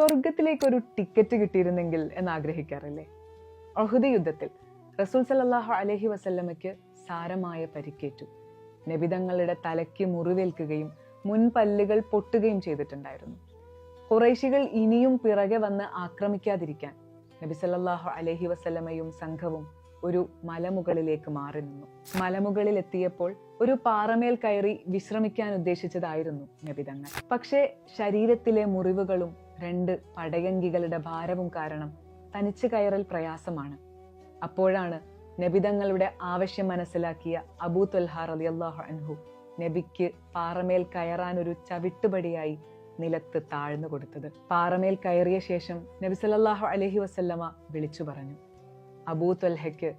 സ്വർഗത്തിലേക്ക് ഒരു ടിക്കറ്റ് കിട്ടിയിരുന്നെങ്കിൽ എന്ന് ആഗ്രഹിക്കാറില്ലേ അഹുദ് യുദ്ധത്തിൽ റസൂൽ സല്ലല്ലാഹു അലഹി വസല്ലമയ്ക്ക് സാരമായ പരിക്കേറ്റു. നബിതങ്ങളുടെ തലയ്ക്ക് മുറിവേൽക്കുകയും മുൻപല്ലുകൾ പൊട്ടുകയും ചെയ്തിട്ടുണ്ടായിരുന്നു. കുറേശികൾ ഇനിയും പിറകെ വന്ന് ആക്രമിക്കാതിരിക്കാൻ നബി സല്ലാഹു അലഹി വസല്ലമയും സംഘവും ഒരു മലമുകളിലേക്ക് മാറി നിന്നു. മലമുകളിൽ എത്തിയപ്പോൾ ഒരു പാറമേൽ കയറി വിശ്രമിക്കാൻ ഉദ്ദേശിച്ചതായിരുന്നു നബിതങ്ങൾ. പക്ഷേ ശരീരത്തിലെ മുറിവുകളും രണ്ട് പടയങ്കികളുടെ ഭാരവും കാരണം തനിച്ചു കയറൽ പ്രയാസമാണ്. അപ്പോഴാണ് നബിതങ്ങളുടെ ആവശ്യം മനസ്സിലാക്കിയ അബൂ ത്വൽഹ റളിയല്ലാഹു അൻഹു നബിക്ക് പാറമേൽ കയറാൻ ഒരു ചവിട്ടുപടിയായി നിലത്ത് താഴ്ന്നു കൊടുത്തത്. പാറമേൽ കയറിയ ശേഷം നബി സല്ലാഹു അലഹി വസല്ലമ വിളിച്ചു പറഞ്ഞു അബൂ തൊൽഹയ്ക്ക്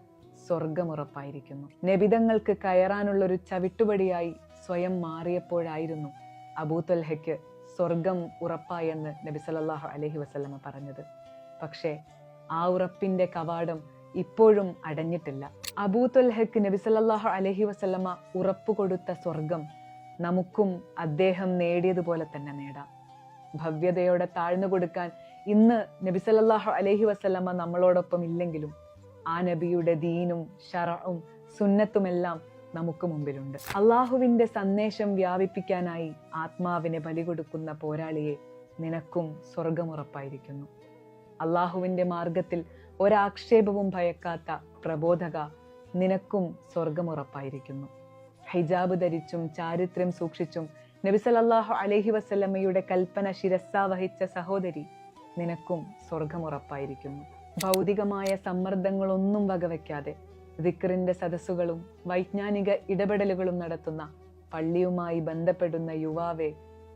സ്വർഗമുറപ്പായിരിക്കുന്നു നബിതങ്ങൾക്ക് കയറാനുള്ള ഒരു ചവിട്ടുപടിയായി സ്വയം മാറിയപ്പോഴായിരുന്നു അബൂ ത്വൽഹയ്ക്ക് സ്വർഗം ഉറപ്പായെന്ന് നബി സല്ലല്ലാഹു അലഹി വസ്ലമ പറഞ്ഞത്. പക്ഷേ ആ ഉറപ്പിന്റെ കവാടം ഇപ്പോഴും അടഞ്ഞിട്ടില്ല. അബൂ നബി സല്ലല്ലാഹു അലഹി വസ്ലമ ഉറപ്പ് കൊടുത്ത സ്വർഗം നമുക്കും അദ്ദേഹം നേടിയതുപോലെ തന്നെ നേടാം. ഭവ്യതയോടെ താഴ്ന്നു കൊടുക്കാൻ ഇന്ന് നബി സല്ലല്ലാഹു അലഹി വസല്ലമ നമ്മളോടൊപ്പം ഇല്ലെങ്കിലും ആ നബിയുടെ ദീനും ഷറവും സുന്നത്തുമെല്ലാം നമുക്ക് മുമ്പിലുണ്ട്. അള്ളാഹുവിന്റെ സന്ദേശം വ്യാപിപ്പിക്കാനായി ആത്മാവിനെ ബലി കൊടുക്കുന്ന പോരാളിയെ നിനക്കും സ്വർഗമുറപ്പായിരിക്കുന്നു അള്ളാഹുവിന്റെ മാർഗത്തിൽ ഒരാക്ഷേപവും ഭയക്കാത്ത പ്രബോധക നിനക്കും സ്വർഗമുറപ്പായിരിക്കുന്നു ഹിജാബ് ധരിച്ചും ചാരിത്രം സൂക്ഷിച്ചും നബിസലല്ലാഹു അലഹി വസല്ലമയുടെ കൽപ്പന ശിരസ്സ വഹിച്ച സഹോദരി നിനക്കും സ്വർഗമുറപ്പായിരിക്കുന്നു ഭൗതികമായ സമ്മർദ്ദങ്ങളൊന്നും വകവയ്ക്കാതെ ദിക്റിന്റെ സദസ്സുകളും വൈജ്ഞാനിക ഇടപെടലുകളും നടത്തുന്ന പള്ളിയുമായി ബന്ധപ്പെടുന്ന യുവാവെ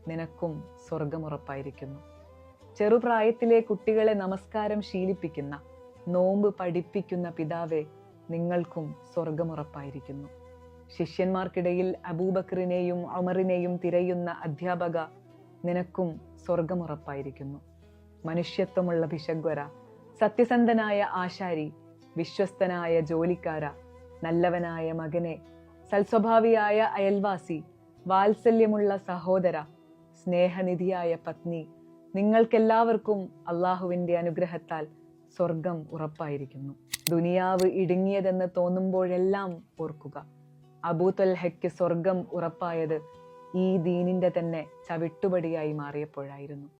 നിനക്കും സ്വർഗമുറപ്പായിരിക്കുന്നു. ചെറുപ്രായത്തിലെ കുട്ടികളെ നമസ്കാരം ശീലിപ്പിക്കുന്ന നോമ്പ് പഠിപ്പിക്കുന്ന പിതാവെ നിങ്ങൾക്കും സ്വർഗമുറപ്പായിരിക്കുന്നു. ശിഷ്യന്മാർക്കിടയിൽ അബൂബക്കറിനെയും അമറിനെയും തിരയുന്ന അധ്യാപക നിനക്കും സ്വർഗമുറപ്പായിരിക്കുന്നു. മനുഷ്യത്വമുള്ള ഭിഷഗ്വര സത്യസന്ധനായ ആശാരി വിശ്വസ്തനായ ജോലിക്കാര നല്ലവനായ മകനെ സൽസ്വഭാവിയായ അയൽവാസി വാത്സല്യമുള്ള സഹോദര സ്നേഹനിധിയായ പത്നി. നിങ്ങൾക്കെല്ലാവർക്കും അള്ളാഹുവിന്റെ അനുഗ്രഹത്താൽ സ്വർഗം ഉറപ്പായിരിക്കുന്നു. ദുനിയാവ് ഇടുങ്ങിയതെന്ന് തോന്നുമ്പോഴെല്ലാം ഓർക്കുക. അബൂത്വൽഹയ്ക്ക് സ്വർഗം ഉറപ്പായത് ഈ ദീനിന്റെ തന്നെ ചവിട്ടുപടിയായി മാറിയപ്പോഴായിരുന്നു.